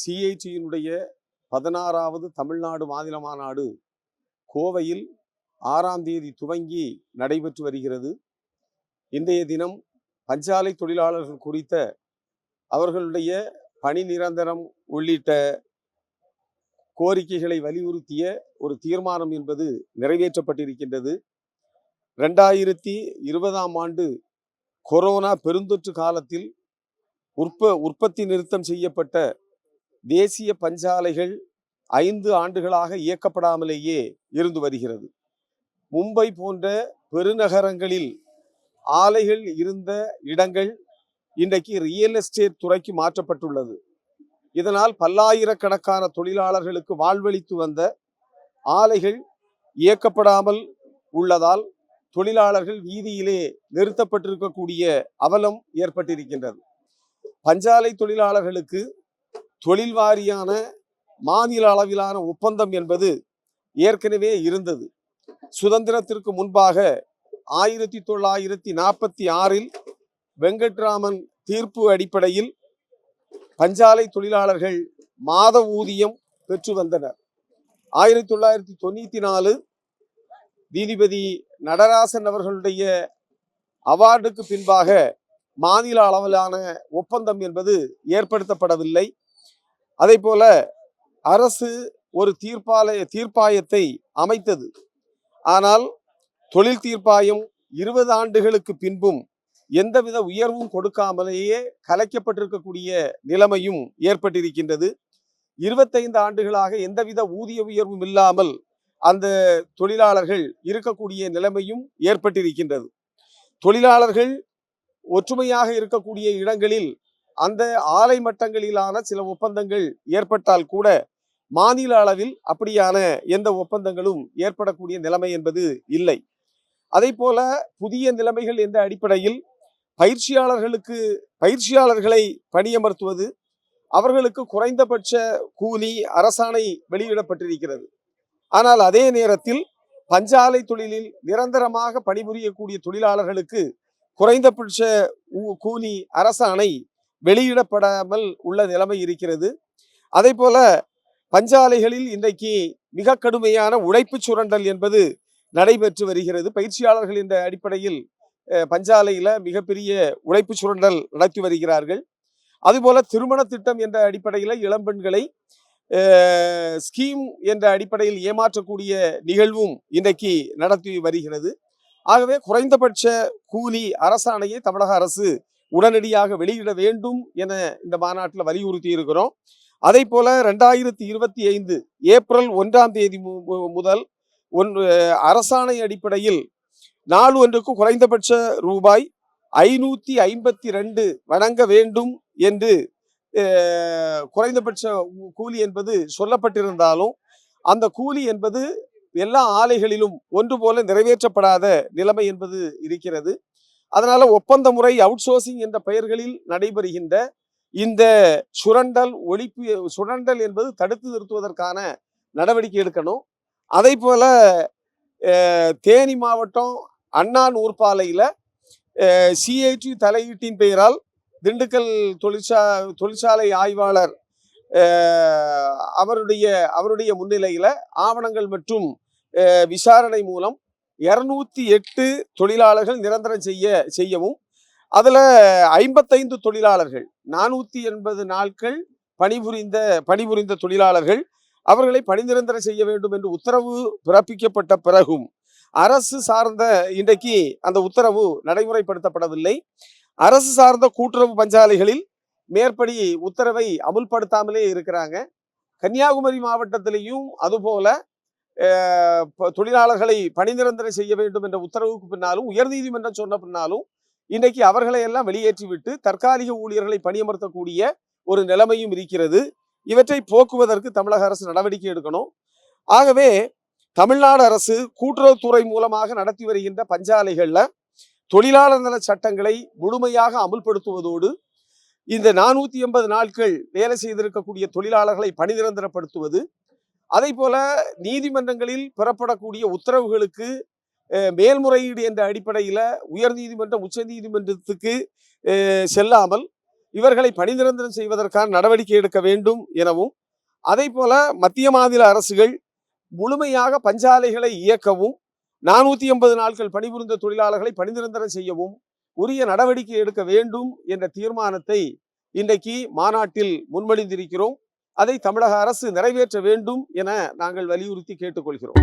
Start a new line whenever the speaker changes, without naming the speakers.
சிஐடியினுடைய பதினாறாவது தமிழ்நாடு மாநில மாநாடு கோவையில் ஆறாம் தேதி துவங்கி நடைபெற்று வருகிறது. இன்றைய தினம் பஞ்சாலை தொழிலாளர்கள் குறித்த அவர்களுடைய பணி நிரந்தரம் உள்ளிட்ட கோரிக்கைகளை வலியுறுத்திய ஒரு தீர்மானம் என்பது நிறைவேற்றப்பட்டிருக்கின்றது. ரெண்டாயிரத்தி இருபதாம் ஆண்டு கொரோனா பெருந்தொற்று காலத்தில் உற்ப உற்பத்தி நிறுத்தம் செய்யப்பட்ட தேசிய பஞ்சாலைகள் ஐந்து ஆண்டுகளாக இயக்கப்படாமலேயே இருந்து வருகிறது. மும்பை போன்ற பெருநகரங்களில் ஆலைகள் இருந்த இடங்கள் இன்றைக்கு ரியல் எஸ்டேட் துறைக்கு மாற்றப்பட்டுள்ளது. இதனால் பல்லாயிரக்கணக்கான தொழிலாளர்களுக்கு வாழ்வளித்து வந்த ஆலைகள் இயக்கப்படாமல் உள்ளதால் தொழிலாளர்கள் வீதியிலே நிறுத்தப்பட்டிருக்கக்கூடிய அவலம் ஏற்பட்டிருக்கின்றது. பஞ்சாலை தொழிலாளர்களுக்கு தொழில் வாரியான மாநில அளவிலான ஒப்பந்தம் என்பது ஏற்கனவே இருந்தது. சுதந்திரத்திற்கு முன்பாக ஆயிரத்தி தொள்ளாயிரத்தி நாற்பத்தி ஆறில் வெங்கட்ராமன் தீர்ப்பு அடிப்படையில் பஞ்சாலை தொழிலாளர்கள் மாத ஊதியம் பெற்று வந்தனர். ஆயிரத்தி தொள்ளாயிரத்தி தொண்ணூற்றி நாலு நீதிபதி நடராசன் அவர்களுடைய அவார்டுக்கு பின்பாக மாநில அளவிலான ஒப்பந்தம் என்பது ஏற்படுத்தப்படவில்லை. அதே போல அரசு ஒரு தீர்ப்பாலய தீர்ப்பாயத்தை அமைத்தது. ஆனால் தொழில் தீர்ப்பாயம் இருபது ஆண்டுகளுக்கு பின்பும் எந்தவித உயர்வும் கொடுக்காமலேயே கலைக்கப்பட்டிருக்கக்கூடிய நிலைமையும் ஏற்பட்டிருக்கின்றது. இருபத்தைந்து ஆண்டுகளாக எந்தவித ஊதிய உயர்வும் இல்லாமல் அந்த தொழிலாளர்கள் இருக்கக்கூடிய நிலைமையும் ஏற்பட்டிருக்கின்றது. தொழிலாளர்கள் ஒற்றுமையாக இருக்கக்கூடிய இடங்களில் அந்த ஆலை மட்டங்களிலான சில ஒப்பந்தங்கள் ஏற்பட்டால் கூட மாநில அளவில் அப்படியான எந்த ஒப்பந்தங்களும் ஏற்படக்கூடிய நிலைமை என்பது இல்லை. அதே போல புதிய நிலைமைகள் எந்த அடிப்படையில் பயிற்சியாளர்களுக்கு பயிற்சியாளர்களை பணியமர்த்துவது அவர்களுக்கு குறைந்தபட்ச கூலி அரசாணை வெளியிடப்பட்டிருக்கிறது. ஆனால் அதே நேரத்தில் பஞ்சாலை தொழிலில் நிரந்தரமாக பணிபுரியக்கூடிய தொழிலாளர்களுக்கு குறைந்தபட்ச ஊ- கூலி அரசாணை வெளியிடப்படாமல் உள்ள நிலைமை இருக்கிறது. அதே போல பஞ்சாலைகளில் இன்றைக்கு மிக கடுமையான உழைப்பு சுரண்டல் என்பது நடைபெற்று வருகிறது. பயிற்சியாளர்கள் என்ற அடிப்படையில் பஞ்சாலையில் மிகப்பெரிய உழைப்பு சுரண்டல் நடத்தி வருகிறார்கள். அதுபோல திருமண திட்டம் என்ற அடிப்படையில் இளம்பெண்களை ஸ்கீம் என்ற அடிப்படையில் ஏமாற்றக்கூடிய நிகழ்வும் இன்றைக்கு நடத்தி வருகிறது. ஆகவே குறைந்தபட்ச கூலி அரசாணையை தமிழக அரசு உடனடியாக வெளியிட வேண்டும் என இந்த மாநாட்டில் வலியுறுத்தி இருக்கிறோம் அதே போல ரெண்டாயிரத்தி இருபத்தி ஐந்து ஏப்ரல் ஒன்றாம் தேதி மு- முதல் ஒன்று அரசாணை அடிப்படையில் நாள் ஒன்றுக்கு குறைந்தபட்ச ரூபாய் ஐநூத்தி ஐம்பத்தி ரெண்டு வழங்க வேண்டும் என்று குறைந்தபட்ச கூலி என்பது சொல்லப்பட்டிருந்தாலும் அந்த கூலி என்பது எல்லா ஆலைகளிலும் ஒன்று போல நிறைவேற்றப்படாத நிலைமை என்பது இருக்கிறது. அதனால ஒப்பந்த முறை அவுட் சோர்சிங் என்ற பெயர்களில் நடைபெறுகின்ற இந்த சுரண்டல் ஒழிப்பு சுரண்டல் என்பது தடுத்து நிறுத்துவதற்கான நடவடிக்கை எடுக்கணும். அதே போல தேனி மாவட்டம் அண்ணா நூற்பாலையில் சிஐடி தலையீட்டின் பெயரால் திண்டுக்கல் தொழிற்சா தொழிற்சாலை ஆய்வாளர் அவருடைய அவருடைய முன்னிலையில் ஆவணங்கள் மற்றும் விசாரணை மூலம் இரநூத்தி எட்டு தொழிலாளர்கள் நிரந்தரம் செய்ய செய்யவும் அதில் ஐம்பத்தைந்து தொழிலாளர்கள் நானூற்றி எண்பது நாட்கள் பணிபுரிந்த பணிபுரிந்த தொழிலாளர்கள் அவர்களை பணிநிரந்தரம் செய்ய வேண்டும் என்று உத்தரவு பிறப்பிக்கப்பட்ட பிறகும் அரசு சார்ந்த இன்றைக்கு அந்த உத்தரவு நடைமுறைப்படுத்தப்படவில்லை. அரசு சார்ந்த கூட்டுறவு பஞ்சாலைகளில் மேற்படி உத்தரவை அமுல்படுத்தாமலே இருக்கிறாங்க. கன்னியாகுமரி மாவட்டத்திலையும் அதுபோல தொழிலாளர்களை பணிநிரந்தரம் செய்ய வேண்டும் என்ற உத்தரவுக்கு பின்னாலும் உயர்நீதிமன்றம் சொன்ன பின்னாலும் இன்றைக்கு அவர்களை எல்லாம் வெளியேற்றிவிட்டு தற்காலிக ஊழியர்களை பணியமர்த்தக்கூடிய ஒரு நிலைமையும் இருக்கிறது. இவற்றை போக்குவதற்கு தமிழக அரசு நடவடிக்கை எடுக்கணும். ஆகவே தமிழ்நாடு அரசு கூட்டுறவுத்துறை மூலமாக நடத்தி வருகின்ற பஞ்சாலைகள்ல தொழிலாளர் நல சட்டங்களை முழுமையாக அமுல்படுத்துவதோடு இந்த நானூத்தி எண்பது நாட்கள் வேலை செய்திருக்கக்கூடிய தொழிலாளர்களை பணிநிரந்தரப்படுத்துவது அதே போல நீதிமன்றங்களில் பெறப்படக்கூடிய உத்தரவுகளுக்கு மேல்முறையீடு என்ற அடிப்படையில் உயர் நீதிமன்றம் உச்ச நீதிமன்றத்துக்கு செல்லாமல் இவர்களை பணிநிரந்தரம் செய்வதற்கான நடவடிக்கை எடுக்க வேண்டும் எனவும் அதே போல மத்திய மாநில அரசுகள் முழுமையாக பஞ்சாலைகளை இயக்கவும் நானூற்றி எண்பது நாட்கள் பணிபுரிந்த தொழிலாளர்களை பணிநிரந்தரம் செய்யவும் உரிய நடவடிக்கை எடுக்க வேண்டும் என்ற தீர்மானத்தை இன்றைக்கு மாநாட்டில் முன்மொழிந்திருக்கிறோம். அதை தமிழக அரசு நிறைவேற்ற வேண்டும் என நாங்கள் வலியுறுத்தி கேட்டுக்கொள்கிறோம்.